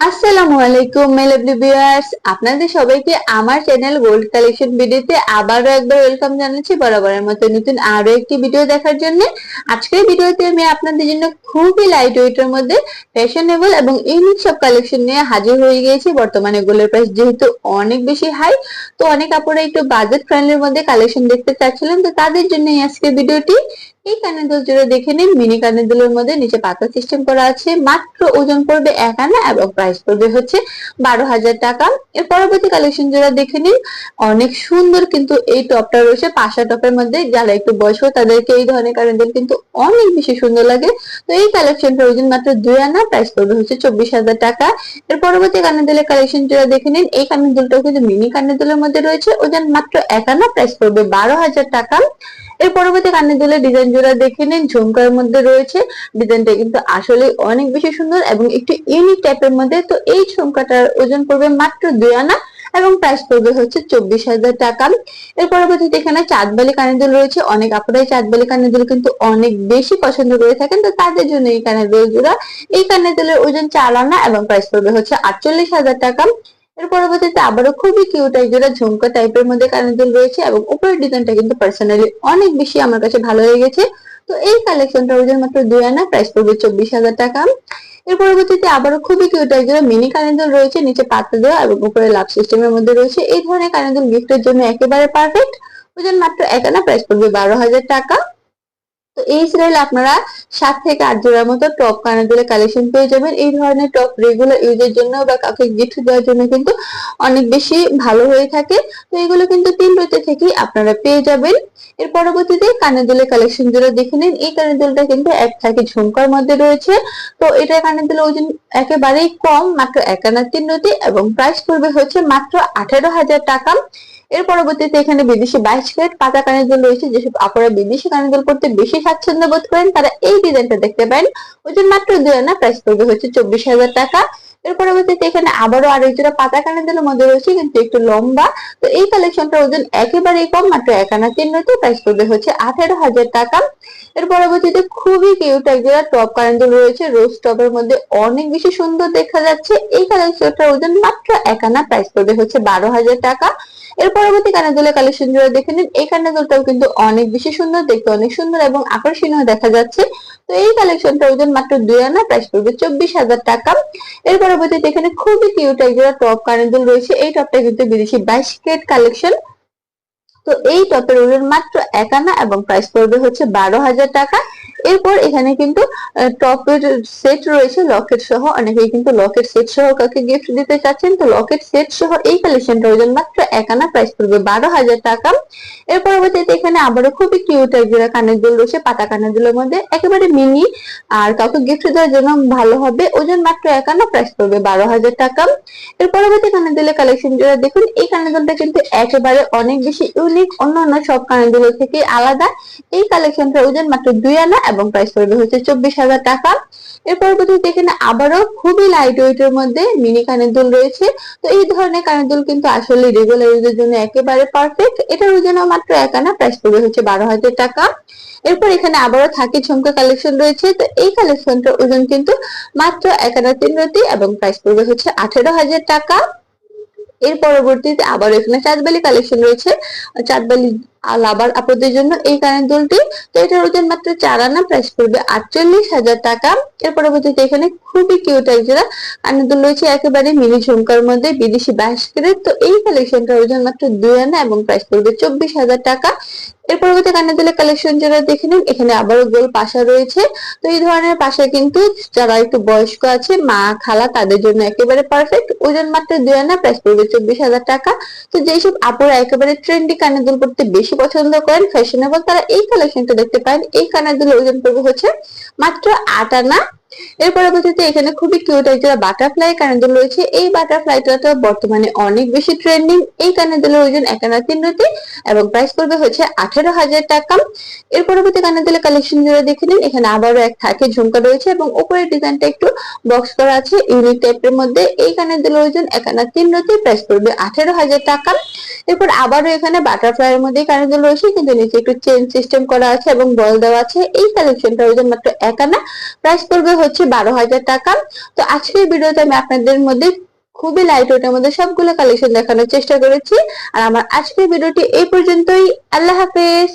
আসসালামু আলাইকুম মেলাবলি ভিউয়ার্স আপনাদের সবাইকে আমার চ্যানেল গোল্ড কালেকশন ভিডিওতে আবারও একবার ওয়েলকাম জানাচ্ছি বরাবরের মতো নতুন আরও একটি ভিডিও দেখার জন্য। আজকের ভিডিওতে আমি আপনাদের জন্য খুবই লাইট ওয়েটের মধ্যে ফ্যাশনেবল এবং ইউনিক সব কালেকশন নিয়ে হাজির হয়ে গিয়েছি। বর্তমানে গোল্ডের প্রাইস যেহেতু অনেক বেশি হাই তো অনেক আপুরা একটু বাজেট ফ্রেন্ডলির মধ্যে কালেকশন দেখতে চাচ্ছিলেন, তো তাদের জন্য আজকের ভিডিওটি এই কানের দুল জোড়া দেখে নিন, মিনি কানের মধ্যে নিচে পাতা সিস্টেম করা আছে। মাত্র ওজন পড়বে এক আনা এবং প্রাইস পড়বে হচ্ছে বারো হাজার টাকা। এর পরবর্তী কালেকশন জোড়া দেখে নিন, অনেক সুন্দর কিন্তু এই টপটা রয়েছে। পাশা টপের মধ্যে যারা একটু বয়স্ক, তাদেরকে এই ধরনের কানের দুল কিন্তু অনেক বেশি সুন্দর লাগে। তো এই কালেকশনটা ওজন মাত্র দুই আনা প্রাইস পড়বে হচ্ছে চব্বিশ হাজার টাকা। এর পরবর্তী কানের কালেকশন জোড়া দেখে নিন, এই কানের কিন্তু মিনি কানের মধ্যে রয়েছে। ওজন মাত্র এক আনা প্রাইস পড়বে বারো হাজার টাকা। এর পরবর্তী কানের দুলের ডিজাইন জোড়া দেখে নিন, ঝুমকার মধ্যে রয়েছে। ডিজাইনটা কিন্তু আসলে অনেক বেশি সুন্দর এবং একটু ইউনিক টাইপের মধ্যে। তো এই ঝুমকাটার ওজন পড়বে মাত্র দুই আনা এবং প্রাইস পড়বে হচ্ছে চব্বিশ হাজার টাকা। এর পরবর্তীতে এখানে চাঁদবালি কানের দুল রয়েছে। অনেক আপনারাই চাঁদবালি কানের দুল কিন্তু অনেক বেশি পছন্দ করে থাকেন। তো তাদের জন্য এই কানের দুল জোড়া। এই কানের দুলের ওজন চার আনা এবং প্রাইস পড়বে হচ্ছে আটচল্লিশ হাজার টাকা। এর পরবর্তীতে আবারও খুবই কিউট একজোড়া ঝুমকা টাইপের মধ্যে কানের রয়েছে এবং উপরের ডিজাইনটা কিন্তু পার্সোনালি অনেক বেশি আমার কাছে ভালো লেগেছে তো এই কালেকশনটা ওজন মাত্র দুই আনা প্রাইস পড়বে চব্বিশ হাজার টাকা। এর পরবর্তীতে আবারও খুবই কিউট একজোড়া মিনি কানের দুল রয়েছে, নিচে পাতা দেওয়া এবং উপরে লাভ সিস্টেমের মধ্যে রয়েছে। এই ধরনের কানের দুল গিফটের জন্য একেবারে পারফেক্ট ওজন মাত্র এক আনা প্রাইস পড়বে বারো হাজার টাকা। তো এই সিরিয়াল আপনারা সাত থেকে আট জোড়ার মতো টপ কানের দুলের কালেকশন পেয়ে যাবেন। এই ধরনের টপ রেগুলার ইউজের জন্য বা কাউকে গিফট দেওয়ার জন্য কিন্তু অনেক বেশি ভালো হয়ে থাকে। তো এগুলো কিন্তু তিন রুতে থেকেই আপনারা পেয়ে যাবেন। এর পরবর্তীতে কানের দুলের কালেকশন জোড়া দেখে নিন। এই কানের দুলটা কিন্তু এক থাকে ঝুমকার মধ্যে রয়েছে। তো এটা কানের দুলের ওজন একেবারেই কম, মাত্র এক আনা তিন রুতি এবং প্রাইস পড়বে হচ্ছে মাত্র আঠারো হাজার টাকা। এর পরবর্তীতে এখানে বিদেশি বাইশ ক্যারেট পাতা কানের দুল রয়েছে। যেসব আপনারা বিদেশি কানের দুল পড়তে বেশি স্বাচ্ছন্দ্য বোধ করেন, তারা এই ডিজাইনটা দেখতে পারেন। ওজন মাত্র দুই আনা প্রাইস পড়বে হচ্ছে চব্বিশ হাজার টাকা। এর পরবর্তীতে এখানে আবারও আরেক জোড়া পাতা কানের মধ্যে রয়েছে কিন্তু একটু লম্বা। তো এই কালেকশনটা ওজন একেবারেই কম, মাত্র এক আনা তিন রুটি প্রাইস পড়বে হচ্ছে আঠেরো হাজার টাকা। এর পরবর্তীতে খুবই কিউট এক জোড়া টপ কানের রয়েছে রোজ টপের মধ্যে অনেক বেশি সুন্দর দেখা যাচ্ছে। এই কালেকশনটার ওজন মাত্র এক আনা প্রাইস পড়বে হচ্ছে বারো হাজার টাকা। এর পরবর্তী কানাদুলের কালেকশন জোড়া দেখে নিন এই কানাদুলটাও কিন্তু অনেক বেশি সুন্দর, দেখতে অনেক সুন্দর এবং আকর্ষণীয় দেখা যাচ্ছে। তো এই কালেকশনটা ওজন মাত্র দুই আনা প্রাইস পড়বে চব্বিশ হাজার টাকা। এর পরবর্তীতে এখানে খুবই কিউট এক জোড়া টপ কানাদুল রয়েছে। এই টপটা কিন্তু বিদেশি বাইশ কেট কালেকশন তো এই টপের ওজন মাত্র একানা এবং প্রাইস পড়বে হচ্ছে বারো হাজার টাকা। এরপর এখানে কিন্তু টপের সেট রয়েছে লকেট সহ, অনেকেই কিন্তু লকেট সেট সহ কাকে গিফট দিতে চাচ্ছেন, তো লকেট সেট সহ এই কালেকশনটা ওজন মাত্র এক আনা প্রাইস পড়বে বারো হাজার টাকা। এর পরবর্তীতে এখানে আবারও খুবই কিউট এক জোড়া কানের দুল রয়েছে, পাতা কানের দুলের মধ্যে, একেবারে মিনি আর কাউকে গিফট দেওয়ার জন্য ভালো হবে, ওজন মাত্র এক আনা প্রাইস পড়বে বারো হাজার টাকা। এর পরবর্তী কানের দুলের কালেকশন জোড়া দেখুন, এই কানের দুলটা কিন্তু একেবারে অনেক বেশি ইউনিক অন্যান্য সব কানের দুলের থেকে আলাদা। এই কালেকশনটা ওজন মাত্র দুই আনা এবং প্রাইস পড়বে হচ্ছে চব্বিশ হাজার টাকা। এর পরবর্তীতে এখানে আবারও খুবই লাইট ওয়েট এর মধ্যে মিনি কানের দুল রয়েছে। তো এই ধরনের কানের দুল কিন্তু আসলে রেগুলার ইউজের জন্য একেবারে পারফেক্ট এটার ওজনও মাত্র এক আনা প্রাইস পড়বে হচ্ছে বারো হাজার টাকা। এরপর এখানে আবারও থাকে ঝুমকা কালেকশন রয়েছে। তো এই কালেকশনটার ওজন কিন্তু মাত্র এক আনা তিন রতি এবং প্রাইস পড়বে হচ্ছে আঠেরো হাজার টাকা। এর পরবর্তীতে আবার এখানে চাঁদবালি কালেকশন রয়েছে। চাঁদবালি লাভার আপনাদের জন্য এই কানের দুলটি তো এটার ওজন মাত্র চার আনা প্রাইস পড়বে আটচল্লিশ হাজার টাকা। এর পরবর্তীতে এখানে খুবই কিউট একজোড়া কানের দুল রয়েছে একেবারে মিনি ঝুমকার মধ্যে, বিদেশি বাইশ ক্যারেট তো এই কালেকশনটার ওজন মাত্র দুই আনা এবং প্রাইস পড়বে চব্বিশ হাজার টাকা। এর পরবর্তী কানের দুলের কালেকশন যারা দেখে নিন, এখানে আবারও গোল পাশা রয়েছে। তো এই ধরনের পাশা কিন্তু যারা একটু বয়স্ক আছে, মা, খালা, তাদের জন্য একেবারে পারফেক্ট ওজন মাত্র দুই আনা প্রাইস পড়বে চব্বিশ হাজার টাকা। তো যেসব আপুরা একেবারে ট্রেন্ডি কানের দুল পড়তে বেশি পছন্দ করেন ফ্যাশনেবল তারা এই কালেকশনটা দেখতে পারেন। এই কানের দুলের ওজন পড়বে হচ্ছে মাত্র আট আনা। এর পরবর্তীতে এখানে খুবই কিউট একটা বাটারফ্লাই কানের রয়েছে। এই বাটারফ্লাইটা বর্তমানে অনেক বেশি ট্রেন্ডিং এই কানের দুলের ওজন এক আনা তিন রুটি এবং প্রাইস পড়বে হচ্ছে আঠেরো হাজার টাকা। এর পরবর্তী কানের দুলের কালেকশন জুড়ে দেখে নিন। এখানে আবারও এক থাকে ঝুমকা রয়েছে, এবং উপরের ডিজাইনটা একটু বক্স করা আছে ইউনিক টাইপের মধ্যে। এই কানের দুলের ওজন এক আনা তিন রুটি প্রাইস পড়বে আঠেরো হাজার টাকা। এরপর আবারও এখানে বাটারফ্লাই এর মধ্যে দুল রয়েছে, কিন্তু নিচে একটু চেন সিস্টেম করা আছে এবং বল দেওয়া আছে। এই কালেকশনটা ওজন মাত্র এক আনা প্রাইস পড়বে হচ্ছে বারো হাজার টাকা। তো আজকের ভিডিওতে আমি আপনাদের মধ্যে খুবই লাইট ওয়েটের মধ্যে সবগুলো কালেকশন দেখানোর চেষ্টা করেছি। আর আমার আজকের ভিডিওটি এই পর্যন্তই। আল্লাহ হাফেজ।